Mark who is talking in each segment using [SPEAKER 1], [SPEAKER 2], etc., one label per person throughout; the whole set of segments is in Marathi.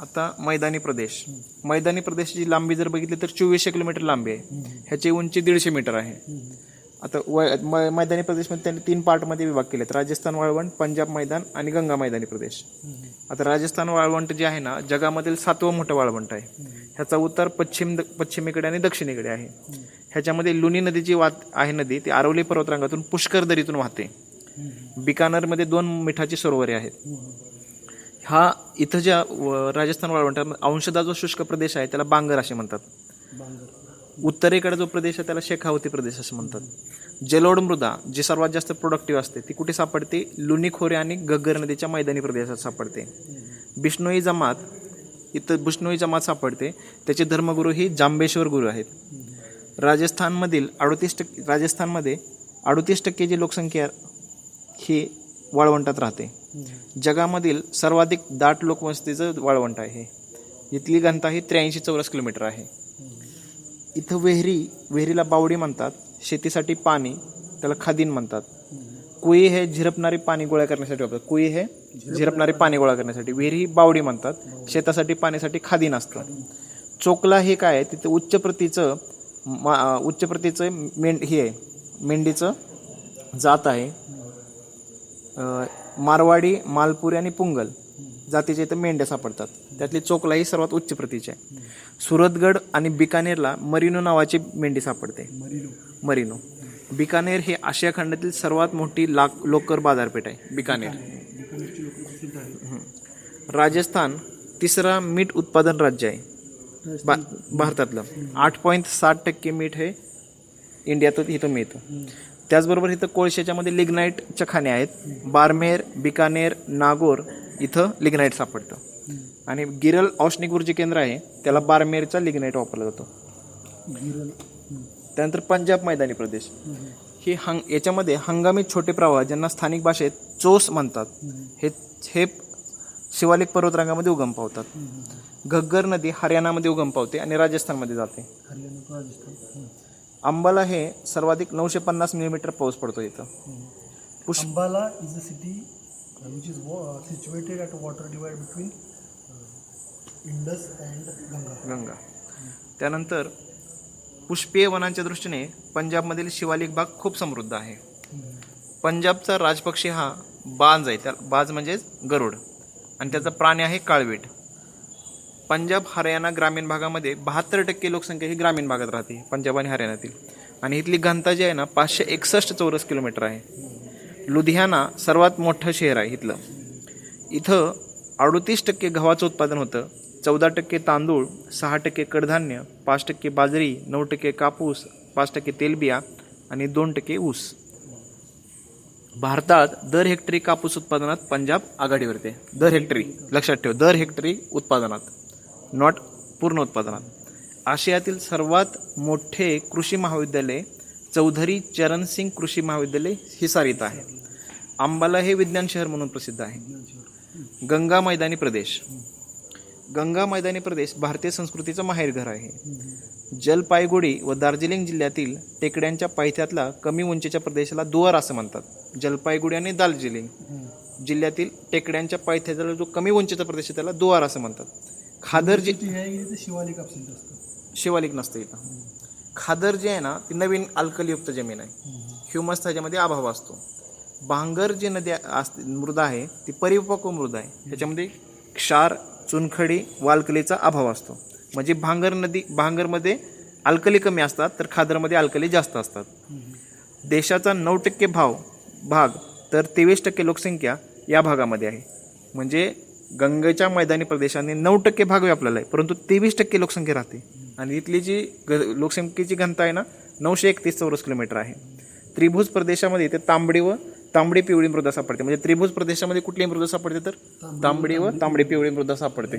[SPEAKER 1] आता मैदानी प्रदेश. मैदानी प्रदेशाची लांबी जर बघितली तर चोवीसशे किलोमीटर लांबी आहे. ह्याची उंची दीडशे मीटर आहे. आता व मैदानी प्रदेशमध्ये त्यांनी तीन पार्टमध्ये विभाग केले आहेत राजस्थान वाळवंट पंजाब मैदान आणि गंगा मैदानी प्रदेश. आता राजस्थान वाळवंट जे आहे ना जगामधील सातवं मोठं वाळवंट आहे. ह्याचा उतार पश्चिम पश्चिमेकडे आणि दक्षिणेकडे आहे. ह्याच्यामध्ये लुनी नदीची वात आहे नदी ती आरवली पर्वतरांगातून पुष्कर दरीतून वाहते. बिकानरमध्ये दोन मिठाची सरोवरे आहेत. हा इथं ज्या व- राजस्थान वाळवंटात अंशदा जो शुष्क प्रदेश आहे त्याला बांगर असे म्हणतात.
[SPEAKER 2] बांगर.
[SPEAKER 1] उत्तरेकडे जो प्रदेश आहे त्याला शेखावती प्रदेश असं म्हणतात. जलोड मृदा जी सर्वात जास्त प्रोडक्टिव्ह असते ती कुठे सापडते? लुनी खोरे आणि गग्गर नदीच्या मैदानी प्रदेशात सापडते. बिष्णोई जमात इथं बिष्णोई जमात सापडते. त्याचे धर्मगुरू ही जांबेश्वर गुरु आहेत. राजस्थानमधील अडतीस टक्के राजस्थानमध्ये अडतीस टक्के जी लोकसंख्या ही वाळवंटात राहते. जगामधील सर्वाधिक दाट लोकवस्तीचं वाळवंट आहे. इथली घनता ही त्र्याऐंशी चौरस किलोमीटर आहे. इथं वेहरी वेहरीला बावडी म्हणतात शेतीसाठी पाणी त्याला खादीन म्हणतात. कुई हे झिरपणारे पाणी गोळा करण्यासाठी वापरतात. कुई हे झिरपणारे पाणी गोळा करण्यासाठी. विहिरी ही बावडी म्हणतात शेतासाठी पाण्यासाठी खादीन असतं. चोकला हे काय आहे? तिथे उच्च प्रतीचं मा उच्च प्रतीचं मेंढ हे आहे. मेंढीचं जात आहे. मारवाडी मालपुरी आणि पुंगल जातीच्या इथं मेंढ्या सापडतात. त्यातली चोकला ही सर्वात उच्च प्रतीची आहे. सुरतगड आणि बिकानेरला मरिनो नावाची मेंढी सापडते.
[SPEAKER 2] मरिनो.
[SPEAKER 1] मरिनो. बिकानेर हे आशिया खंडातील सर्वात मोठी लाक लोकर बाजारपेठ आहे बिकानेर. राजस्थान तिसरा मीठ उत्पादन राज्य आहे. बा भारतातलं. आठ पॉईंट साठ टक्के मीठ हे इंडियात इथं मिळतं. त्याचबरोबर इथं कोळशाच्यामध्ये लिग्नाईटच्या खाणे आहेत. बारमेर बिकानेर नागोर इथं लिग्नाईट सापडतं. आणि गिरल औष्णिक ऊर्जा केंद्र आहे त्याला बारमेरचा लिग्नाईट वापरला जातो.
[SPEAKER 2] गिरल
[SPEAKER 1] त्यानंतर पंजाब मैदानी प्रदेश. ही हंग याच्यामध्ये हंगामी छोटे प्रवाह ज्यांना स्थानिक भाषेत चोस म्हणतात हे हे शिवालिक पर्वतरांगामध्ये उगम पावतात. घग्गर नदी हरियाणामध्ये उगम पावते आणि राजस्थानमध्ये जाते.
[SPEAKER 2] हरियाणा राजस्थान.
[SPEAKER 1] अंबाला हे सर्वाधिक नऊशे पन्नास मिलीमीटर पाऊस पडतो इथं. पुष्प
[SPEAKER 2] Ambala is a city which is situated at water divide between Indus and Ganga
[SPEAKER 1] Ganga. त्यानंतर पुष्पीय वनांच्या दृष्टीने पंजाबमधील शिवालिक भाग खूप समृद्ध आहे. पंजाबचा राजपक्षी हा बाज आहे. त्या बाज म्हणजेच गरुड. आणि त्याचा प्राणी आहे काळवीट. पंजाब हरियाणा ग्रामीण भागामध्ये बहात्तर टक्के लोकसंख्या ही ग्रामीण भागात राहते पंजाब आणि हरियाणातील. आणि इथली घनता जी आहे ना पाचशे एकसष्ट चौरस किलोमीटर आहे. लुधियाना सर्वात मोठं शहर आहे इथलं. इथं अडतीस टक्के गव्हाचं उत्पादन होतं चौदा टक्के तांदूळ सहा टक्के कडधान्य पाच टक्के बाजरी नऊ टक्के कापूस पाच टक्के तेलबिया आणि दोन टक्के ऊस. भारतात दर हेक्टरी कापूस उत्पादनात पंजाब आघाडीवरती दर हेक्टरी लक्षात ठेव दर हेक्टरी उत्पादनात. नॉट पूर्ण उत्पादनात. आशियातील सर्वात मोठे कृषी महाविद्यालय चौधरी चरणसिंग कृषी महाविद्यालय हिसार इथं आहे. अंबाला हे विज्ञान शहर म्हणून प्रसिद्ध आहे. गंगा मैदानी प्रदेश. गंगा मैदानी प्रदेश भारतीय संस्कृतीचं माहेरघर आहे. जलपायगुडी व दार्जिलिंग जिल्ह्यातील टेकड्यांच्या पायथ्यातला कमी उंचीच्या प्रदेशाला दुआर असं म्हणतात. जलपायगुडी आणि दार्जिलिंग जिल्ह्यातील टेकड्यांच्या पायथ्यातला जो कमी उंचीचा प्रदेश आहे त्याला दुआर असं म्हणतात. खादर जे
[SPEAKER 2] शिवालिक
[SPEAKER 1] शिवालिक नसतं इथं. खादर जे आहे ना ती नवीन अल्कलयुक्त जमीन आहे. ह्युमस त्याच्यामध्ये अभाव असतो. भांगर जी नदी असते मृदा आहे ती परिपक्व मृदा आहे. त्याच्यामध्ये क्षार चुनखडी वालकलीचा अभाव असतो. म्हणजे भांगर नदी भांगरमध्ये अल्कली कमी असतात तर खादरमध्ये अल्कली जास्त असतात. देशाचा नऊ टक्के भाव भाग तर तेवीस टक्के लोकसंख्या या भागामध्ये आहे. म्हणजे गंगेच्या मैदानी प्रदेशाने नऊ टक्के भाग व्यापलेला आहे परंतु तेवीस टक्के लोकसंख्या राहते. आणि इथली जी ग लोकसंख्येची घनता आहे ना नऊशे एकतीस चौरस किलोमीटर आहे. त्रिभुज प्रदेशामध्ये इथे तांबडी व तांबडी पिवळी मृदा सापडते. म्हणजे त्रिभुज प्रदेशामध्ये कुठली मृदा सापडते तर? तांबडी व तांबडी पिवळी मृदा सापडते.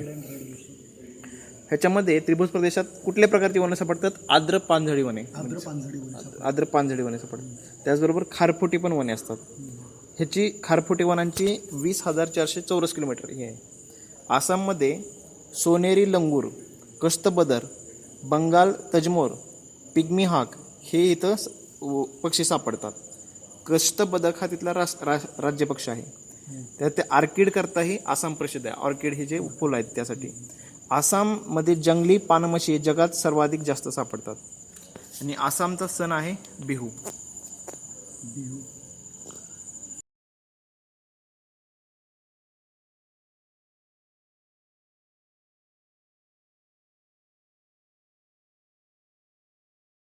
[SPEAKER 1] ह्याच्यामध्ये त्रिभुज प्रदेशात कुठल्या प्रकारची वनं सापडतात? आर्द्र पानझडी वने. आर्द्र पानझडी वने सापडतात. त्याचबरोबर खारफुटी पण वने असतात. ह्याची खारफुटी वनांची वीस हजार चारशे चौरस किलोमीटर ही आहे. आसाममध्ये सोनेरी लंगूर कस्तबदर बंगाल तजमोर पिग्मी हाक हे इथं व- पक्षी सापडतात. कष्टबदक हा तिथला रास रा राज्यपक्ष आहे. तर ते आर्किड करताही आसाम प्रसिद्ध आहे. ऑर्किड हे जे फुलं आहेत त्यासाठी. आसाममध्ये जंगली पानमशी जगात सर्वाधिक जास्त सापडतात. आणि आसामचा सण आहे बिहू.
[SPEAKER 2] बिहू.